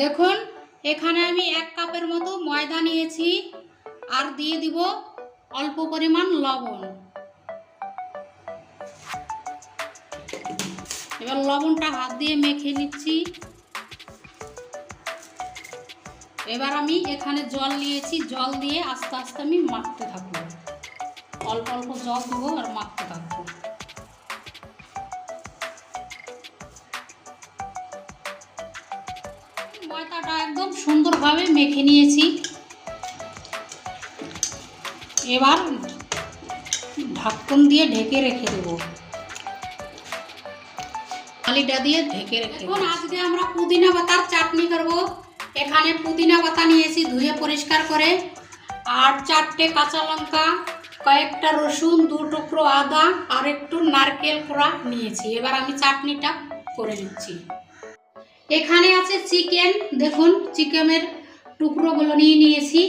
দেখুন, এখানে আমি এক কাপের মতো ময়দা নিয়েছি আর দিয়ে দিব অল্প পরিমাণ লবণ। এবার লবণটা হাত দিয়ে মেখে নিচ্ছি। এবার আমি এখানে জল নিয়েছি, জল দিয়ে আস্তে আস্তে আমি মাখতে থাকব। অল্প অল্প জল দেবো আর মাখতে থাকব। ময়দাটা একদম সুন্দরভাবে মেখে নিয়েছি। এবার ঢাকন দিয়ে ঢেকে রেখে দেবো। আলিটা দিয়ে ঢেকে রেখে এখন আজকে আমরা পুদিনা পাতার চাটনি করব। এখানে পুদিনা পাতা নিয়েছি ধুয়ে পরিষ্কার করে। আর চারটে কাঁচা লঙ্কা কয়েকটা রসুন দু টুকরো আদা আর একটু নারকেল কোড়া নিয়েছি। এবার আমি চাটনিটা করে নিচ্ছি। এখানে আছে চিকেন। দেখুন, চিকেনের টুকরোগুলো নিয়ে নিয়েছি।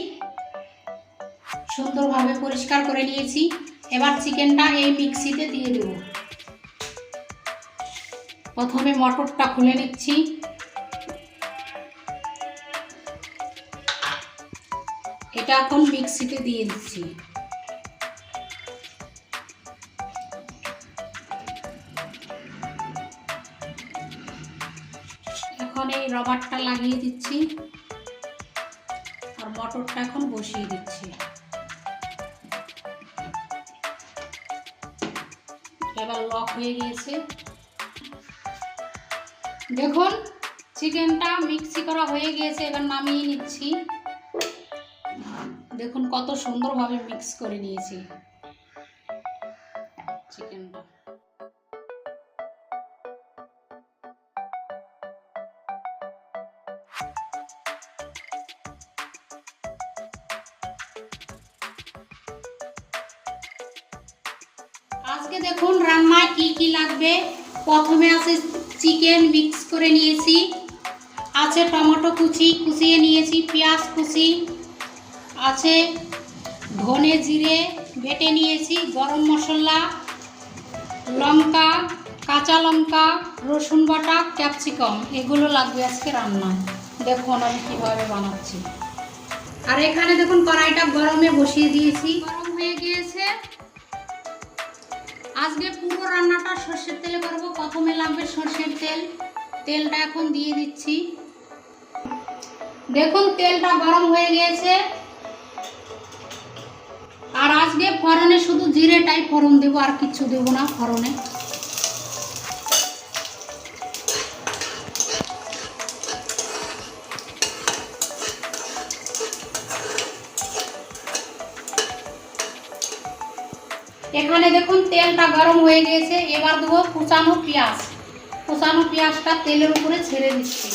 সুন্দরভাবে পরিষ্কার করে নিয়েছি। এবার চিকেনটা এই মিক্সিতে দিয়ে দেব। প্রথমে মটরটা খুলে নিচ্ছি। এটা এখন মিক্সিতে দিয়ে দিচ্ছি। এখন এই রবারটা লাগিয়ে দিচ্ছি। আর মটরটা এখন বসিয়ে দিচ্ছি। এবার লক হয়ে গিয়েছে। দেখুন, চিকেনটা মিক্সি করা হয়ে গিয়েছে, এবার নামিয়ে নিচ্ছি। দেখুন কত সুন্দরভাবে মিক্স করে নিয়েছি। আজকে দেখুন রান্নায় কি কি লাগবে। প্রথমে আছে চিকেন মিক্স করে নিয়েছি। আছে টমেটো কুচি, কুচিয়ে নিয়েছি, পেঁয়াজ কুচি। আছে ধনে জিরে বেটে নিয়েছি, গরম মশলা, লঙ্কা, কাঁচা লঙ্কা, রসুন বাটা, ক্যাপসিকাম। এগুলো লাগবে আজকে রান্নায়। দেখুন আমি কীভাবে বানাচ্ছি। আর এখানে দেখুন কড়াইটা গরমে বসিয়ে দিয়েছি। গরম হয়ে গিয়েছে। আজকে পুরো রান্নাটা সর্ষের তেলে করব। প্রথমে লাগবে সর্ষের তেল। তেলটা এখন দিয়ে দিচ্ছি। দেখুন, তেলটা গরম হয়ে গিয়েছে। আর আজকে ফরনে শুধু জিরেটাই ফোড়ন দেবো, আর কিছু দেবো না ফরনে এখানে দেখুন তেলটা গরম হয়ে গিয়েছে, এবার দেবো কুচানো পেঁয়াজ। কুচানো পেঁয়াজটা তেলের উপরে ছেড়ে দিচ্ছি।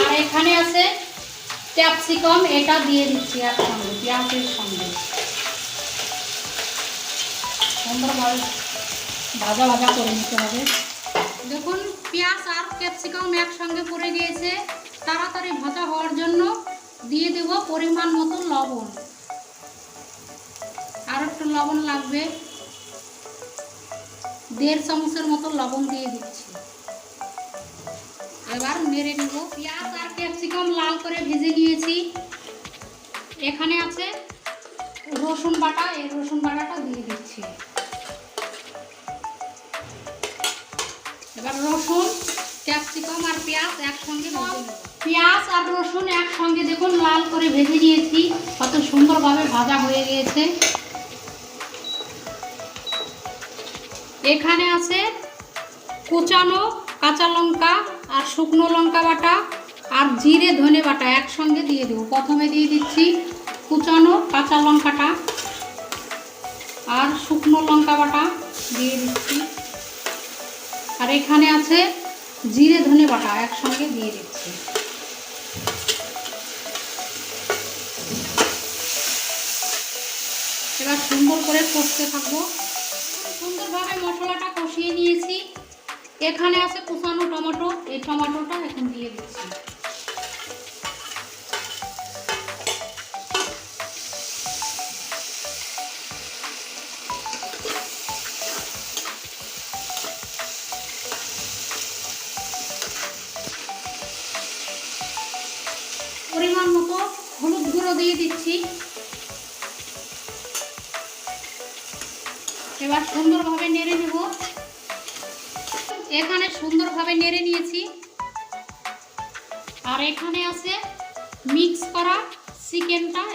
আর এখানে আছে ক্যাপসিকাম, এটা দিয়ে দিচ্ছি আর সঙ্গে পেঁয়াজের সঙ্গে। সুন্দরভাবে ভাজা ভাজা করে নিতে হবে। দেখুন পেঁয়াজ আর ক্যাপসিকাম একসঙ্গে পড়ে গিয়েছে, তাড়াতাড়ি ভাজা হওয়ার জন্য দিয়ে দেব পরিমাণ মতো লবণ। আর একটু লবণ লাগবে। দেড় চামচের মতো লবণ দিয়ে দিচ্ছি। এবার মেরে নিব। পেঁয়াজ আর ক্যাপসিকাম লাল করে ভেজে নিয়েছি। এখানে আছে রসুন বাটা। এই রসুন বাটাটা দিয়ে দিচ্ছি। এবার রসুন, ক্যাপসিকাম আর পেঁয়াজ একসঙ্গে। পেঁয়াজ আর রসুন একসঙ্গে দেখুন, লাল করে ভেজে নিয়েছি। কত সুন্দরভাবে ভাজা হয়ে গিয়েছে। এখানে আছে কুচানো কাঁচা লঙ্কা আর শুকনো লঙ্কা বাটা আর জিরে ধনে বাটা একসঙ্গে দিয়ে দেবো। প্রথমে দিয়ে দিচ্ছি কুচানো কাঁচা লঙ্কাটা আর শুকনো লঙ্কা বাটা দিয়ে দিচ্ছি। এখানে আছে জিরে ধনে বাটা, একসঙ্গে দিয়ে দিচ্ছি। এবার সুন্দর করে কষতে থাকব। সুন্দরভাবে মশলাটা কষিয়ে নিয়েছি। এখানে আছে কুচানো টমেটো, এই টমেটোটা এখন দিয়ে দিচ্ছি।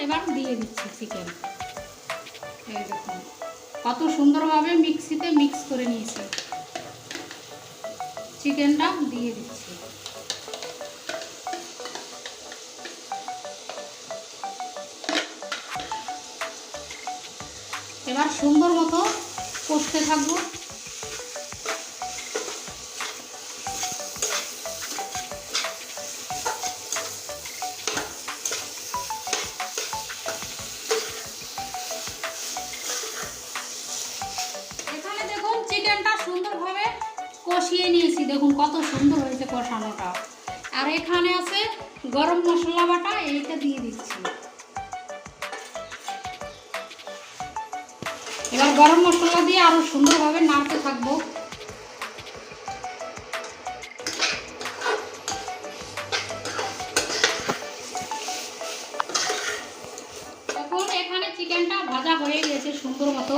এবার দিয়ে দিচ্ছি চিকেন এই দেখুন, কত সুন্দরভাবে মিক্সিতে মিক্স করে নিয়েছি। চিকেনটা দিয়ে দিচ্ছি। এবার সুন্দর মতো কষতে থাকব। চিকেনটা সুন্দরভাবে কষিয়ে নিয়েছি। দেখুন কত সুন্দর হয়েছে কষানোটা। আর এখানে আছে গরম মশলা বাটা, এইটা দিয়ে দিচ্ছি। এবার গরম মশলা দিয়ে আরও সুন্দরভাবে নাড়তে থাকব। এখন এখানে চিকেনটা ভাজা হয়ে গেছে সুন্দর মতো।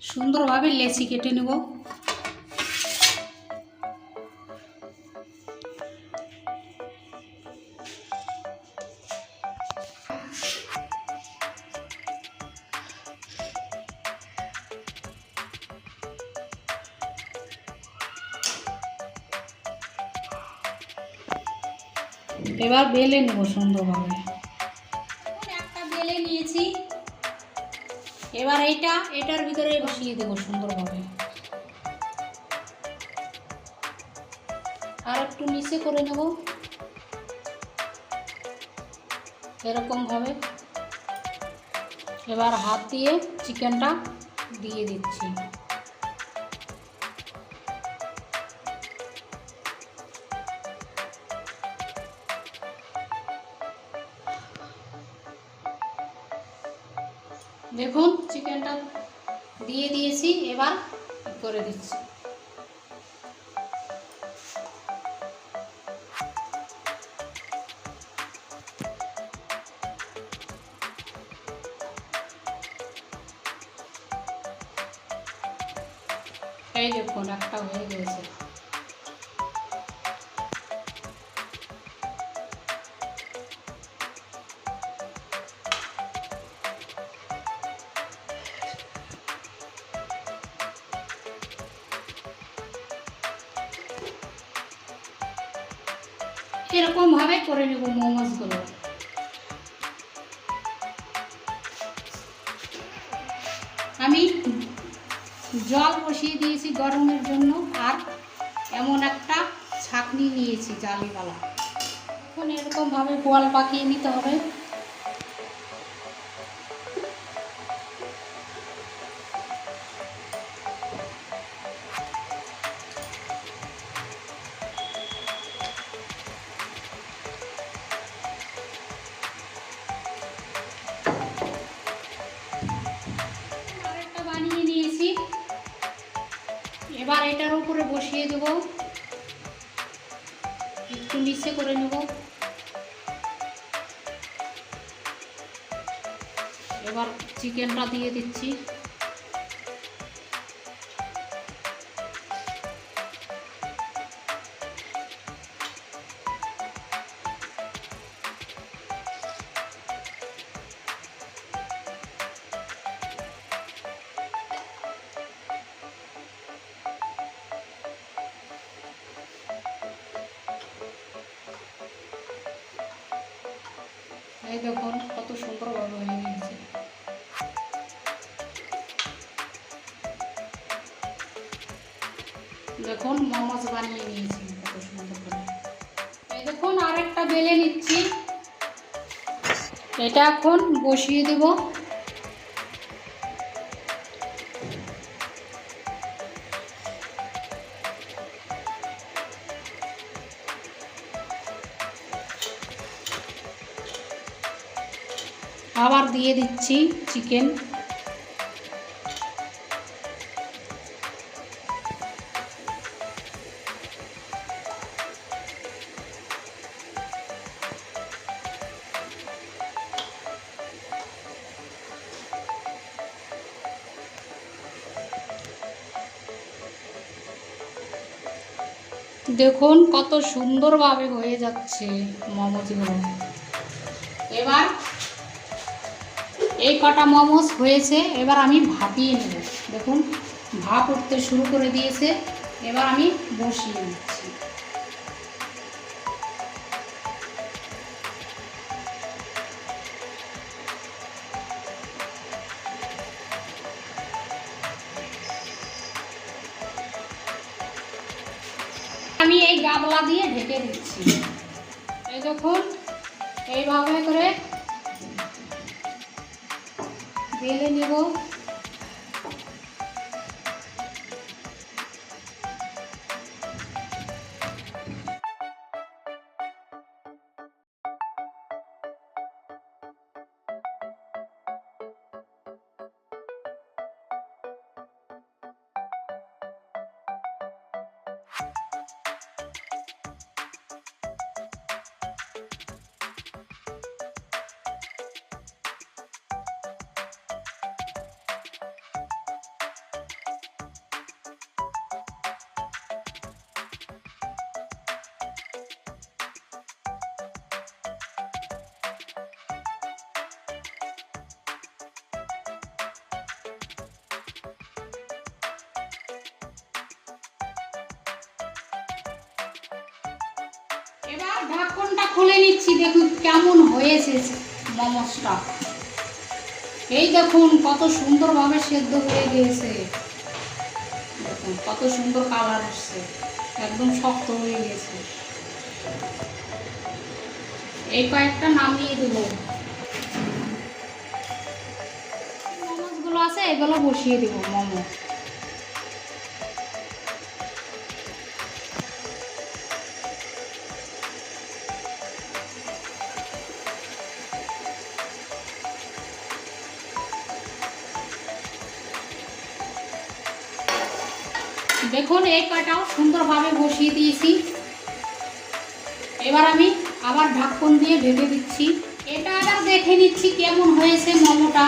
সুন্দরভাবে লেচি কেটে নেব। এবার বেলে নেব সুন্দরভাবে। এবার এইটা, এটার ভিতরে বসিয়ে দেবো সুন্দরভাবে। আর একটু নিচে করে নেব। এরকমভাবে। এবার হাত দিয়ে চিকেনটা দিয়ে দিচ্ছি। এই দেখুন একটা হয়ে গেছে। এরকম ভাবে করে নেব মোমোসগুলো আমি জল বসিয়ে দিয়েছি গরমের জন্য, আর এমন একটা ছাকনি নিয়েছি জালিওয়ালা। এখন এরকমভাবে গোয়াল পাকিয়ে নিতে হবে। এটার উপরে বসিয়ে দেব। একটু নিচে করে নেব। এবার চিকেনটা দিয়ে দিচ্ছি। এই দেখুন, কত সুন্দরভাবে হয়ে গিয়েছে। দেখুন, মোমোজ বানিয়ে নিয়েছি। কত সুন্দর করে। এই দেখুন, আরেকটা বেলে নিচ্ছি। এটা এখন বসিয়ে দেব। দিয়ে দিচ্ছি চিকেন। দেখুন কত সুন্দরভাবে হয়ে যাচ্ছে মোমোজগুলো এবার এই কটা মোমোস হয়েছে, এবার আমি ভাপিয়ে নেব। দেখুন, ভাপ উঠতে শুরু করে দিয়েছে, এবার আমি বসিয়ে নিচ্ছি। আমি এই গাবলা দিয়ে ঢেকে দিচ্ছি। এই দেখুন, এইভাবে করে বেলে নেব। এবার ঢাকনটা খুলে নিচ্ছি, দেখুন কেমন হয়েছে মোমোসটা। এই দেখুন কত সুন্দরভাবে সেদ্ধ হয়ে গিয়েছে দেখুন কত সুন্দর কালার আসছে, একদম শক্ত হয়ে গেছে। এই কয়েকটা নামিয়ে দেবো। মোমোসগুলো আছে, এগুলো বসিয়ে দেবো মোমো। দেখুন, এই কয়টাও সুন্দরভাবে বসিয়ে দিয়েছি। এবার আমি আবার ঢাকন দিয়ে ঢেকে দিচ্ছি। এটা আবার দেখে নিচ্ছি কেমন হয়েছে মোমোটা।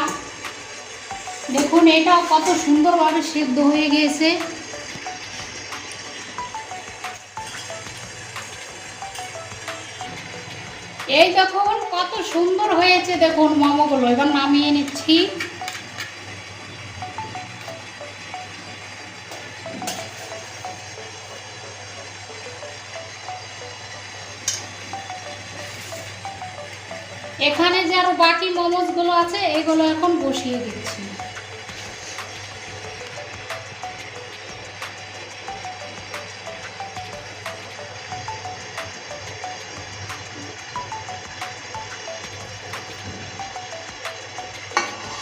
দেখুন, এটাও কত সুন্দরভাবে সেদ্ধ হয়ে গিয়েছে। এই দেখুন, কত সুন্দর হয়েছে দেখুন মোমোগুলো। এবার নামিয়ে নিচ্ছি। এখানে যে আরও বাকি মোমোসগুলো আছে, এগুলো এখন বসিয়ে দিচ্ছি।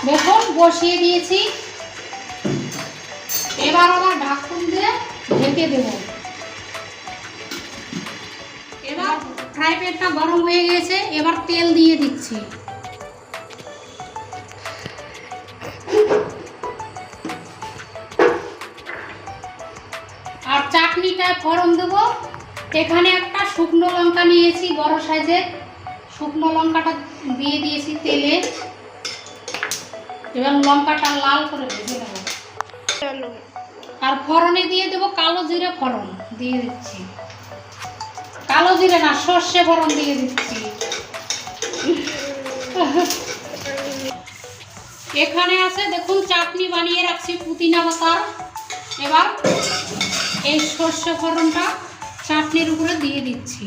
দেখুন, বসিয়ে দিয়েছি। এবার আবার ঢাকুন দিয়ে ঢেকে দেব। ফ্রাই প্যানটা গরম হয়ে গেছে এবার তেল দিয়ে দিচ্ছি। আর চাটনিটায় ফোড়ন দেব। এখানে একটা শুকনো লঙ্কা নিয়েছি বড় সাইজের। শুকনো লঙ্কাটা দিয়ে দিয়েছি তেলে। এবার লঙ্কাটা লাল করে ভেজে নেব। আর ফোড়নে দিয়ে দেবো কালো জিরে ফোড়ন দিয়ে দিচ্ছি। কালো জিরে না, সর্ষে ফোড়ন দিয়ে দিচ্ছি। এখানে আছে, দেখুন, চাটনি বানিয়ে রাখছি পুদিনা পাতার। এবার এই সর্ষে ফোড়নটা চাটনির উপরে দিয়ে দিচ্ছি।